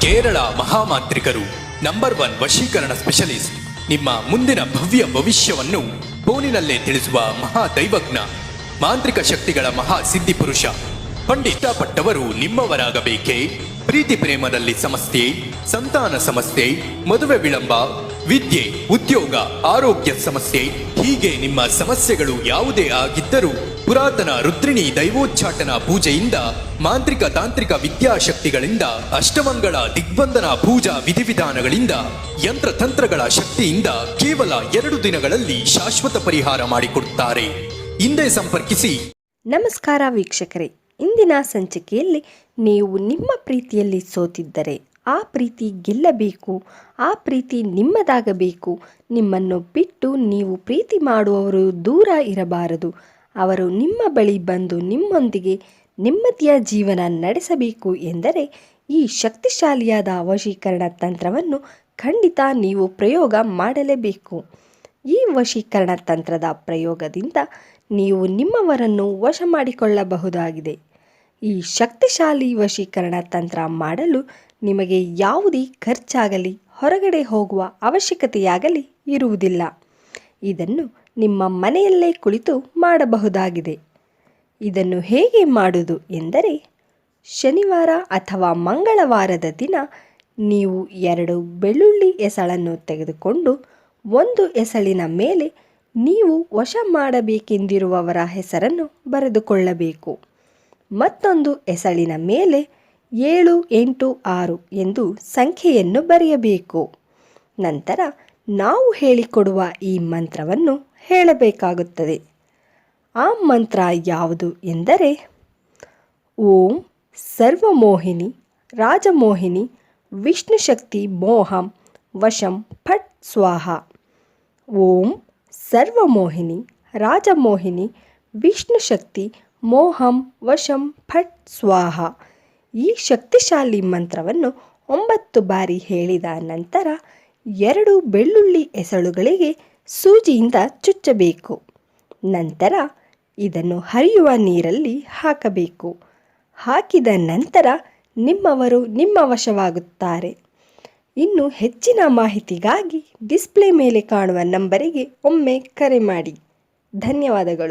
ಕೇರಳ ಮಹಾಮಾಂತ್ರಿಕರು number one ವಶೀಕರಣ specialist. ನಿಮ್ಮ ಮುಂದಿನ ಭವ್ಯ ಭವಿಷ್ಯವನ್ನು ಫೋನಿನಲ್ಲೇ ತಿಳಿಸುವ ಮಹಾ ದೈವಜ್ಞ ಮಾಂತ್ರಿಕ ಶಕ್ತಿಗಳ ಮಹಾ ಸಿದ್ಧಿ ಪುರುಷ ಪಂಡಿತಪಟ್ಟವರು ನಿಮ್ಮವರಾಗಬೇಕೇ? ಪ್ರೀತಿ ಪ್ರೇಮದಲ್ಲಿ ಸಮಸ್ಯೆ, ಸಂತಾನ ಸಮಸ್ಯೆ, ಮದುವೆ ವಿಳಂಬ ವಿದ್ಯೆ, ಉದ್ಯೋಗ, ಆರೋಗ್ಯ ಸಮಸ್ಯೆ, ಹೀಗೆ ನಿಮ್ಮ ಸಮಸ್ಯೆಗಳು ಯಾವುದೇ ಆಗಿದ್ದರೂ ಪುರಾತನ ರುದ್ರಿಣಿ ದೈವೋಚ್ಚಾಟನ ಪೂಜೆಯಿಂದ, ಮಾಂತ್ರಿಕ ತಾಂತ್ರಿಕ ವಿದ್ಯಾಶಕ್ತಿಗಳಿಂದ, ಅಷ್ಟಮಂಗಳ ದಿಗ್ಬಂಧನ ಪೂಜಾ ವಿಧಿವಿಧಾನಗಳಿಂದ, ಯಂತ್ರತಂತ್ರಗಳ ಶಕ್ತಿಯಿಂದ ಕೇವಲ ಎರಡು ದಿನಗಳಲ್ಲಿ ಶಾಶ್ವತ ಪರಿಹಾರ ಮಾಡಿಕೊಡುತ್ತಾರೆ. ಹಿಂದೆ ಸಂಪರ್ಕಿಸಿ. ನಮಸ್ಕಾರ ವೀಕ್ಷಕರೇ, ಇಂದಿನ ಸಂಚಿಕೆಯಲ್ಲಿ ನೀವು ನಿಮ್ಮ ಪ್ರೀತಿಯಲ್ಲಿ ಸೋತಿದ್ದರೆ ಆ ಪ್ರೀತಿ ಗೆಲ್ಲಬೇಕು, ಆ ಪ್ರೀತಿ ನಿಮ್ಮದಾಗಬೇಕು. ನಿಮ್ಮನ್ನು ಬಿಟ್ಟು ನೀವು ಪ್ರೀತಿ ಮಾಡುವವರು ದೂರ ಇರಬಾರದು. ಅವರು ನಿಮ್ಮ ಬಳಿ ಬಂದು ನಿಮ್ಮೊಂದಿಗೆ ನೆಮ್ಮದಿಯ ಜೀವನ ನಡೆಸಬೇಕು ಎಂದರೆ ಈ ಶಕ್ತಿಶಾಲಿಯಾದ ವಶೀಕರಣ ತಂತ್ರವನ್ನು ಖಂಡಿತ ನೀವು ಪ್ರಯೋಗ ಮಾಡಲೇಬೇಕು. ಈ ವಶೀಕರಣ ತಂತ್ರದ ಪ್ರಯೋಗದಿಂದ ನೀವು ನಿಮ್ಮವರನ್ನು ವಶ ಮಾಡಿಕೊಳ್ಳಬಹುದಾಗಿದೆ. ಈ ಶಕ್ತಿಶಾಲಿ ವಶೀಕರಣ ತಂತ್ರ ಮಾಡಲು ನಿಮಗೆ ಯಾವುದೇ ಖರ್ಚಾಗಲಿ, ಹೊರಗಡೆ ಹೋಗುವ ಅವಶ್ಯಕತೆಯಾಗಲಿ ಇರುವುದಿಲ್ಲ. ಇದನ್ನು ನಿಮ್ಮ ಮನೆಯಲ್ಲೇ ಕುಳಿತು ಮಾಡಬಹುದಾಗಿದೆ. ಇದನ್ನು ಹೇಗೆ ಮಾಡುವುದು ಎಂದರೆ, ಶನಿವಾರ ಅಥವಾ ಮಂಗಳವಾರದ ದಿನ ನೀವು ಎರಡು ಬೆಳ್ಳುಳ್ಳಿ ಎಸಳನ್ನು ತೆಗೆದುಕೊಂಡು ಒಂದು ಎಸಳಿನ ಮೇಲೆ ನೀವು ವಶ ಮಾಡಬೇಕೆಂದಿರುವವರ ಹೆಸರನ್ನು ಬರೆದುಕೊಳ್ಳಬೇಕು. ಮತ್ತೊಂದು ಎಸಳಿನ ಮೇಲೆ ಏಳು ಎಂಟು ಆರು ಎಂದು ಸಂಖ್ಯೆಯನ್ನು ಬರೆಯಬೇಕು. ನಂತರ ನಾವು ಹೇಳಿಕೊಡುವ ಈ ಮಂತ್ರವನ್ನು ಹೇಳಬೇಕಾಗುತ್ತದೆ. ಆ ಮಂತ್ರ ಯಾವುದು ಎಂದರೆ, ಓಂ ಸರ್ವಮೋಹಿನಿ ರಾಜಮೋಹಿನಿ ವಿಷ್ಣುಶಕ್ತಿ ಮೋಹಂ ವಶಂ ಫಟ್ ಸ್ವಾಹ. ಓಂ ಸರ್ವಮೋಹಿನಿ ರಾಜಮೋಹಿನಿ ವಿಷ್ಣುಶಕ್ತಿ ಮೋಹಂ ವಶಂ ಫಟ್ ಸ್ವಾಹ. ಈ ಶಕ್ತಿಶಾಲಿ ಮಂತ್ರವನ್ನು ಒಂಬತ್ತು ಬಾರಿ ಹೇಳಿದ ನಂತರ ಎರಡು ಬೆಳ್ಳುಳ್ಳಿ ಎಸಳುಗಳಿಗೆ ಸೂಜಿಯಿಂದ ಚುಚ್ಚಬೇಕು. ನಂತರ ಇದನ್ನು ಹರಿಯುವ ನೀರಲ್ಲಿ ಹಾಕಬೇಕು. ಹಾಕಿದ ನಂತರ ನಿಮ್ಮವರು ನಿಮ್ಮ ವಶವಾಗುತ್ತಾರೆ ಇನ್ನು ಹೆಚ್ಚಿನ ಮಾಹಿತಿಗಾಗಿ ಡಿಸ್ಪ್ಲೇ ಮೇಲೆ ಕಾಣುವ ನಂಬರಿಗೆ ಒಮ್ಮೆ ಕರೆ ಮಾಡಿ. ಧನ್ಯವಾದಗಳು.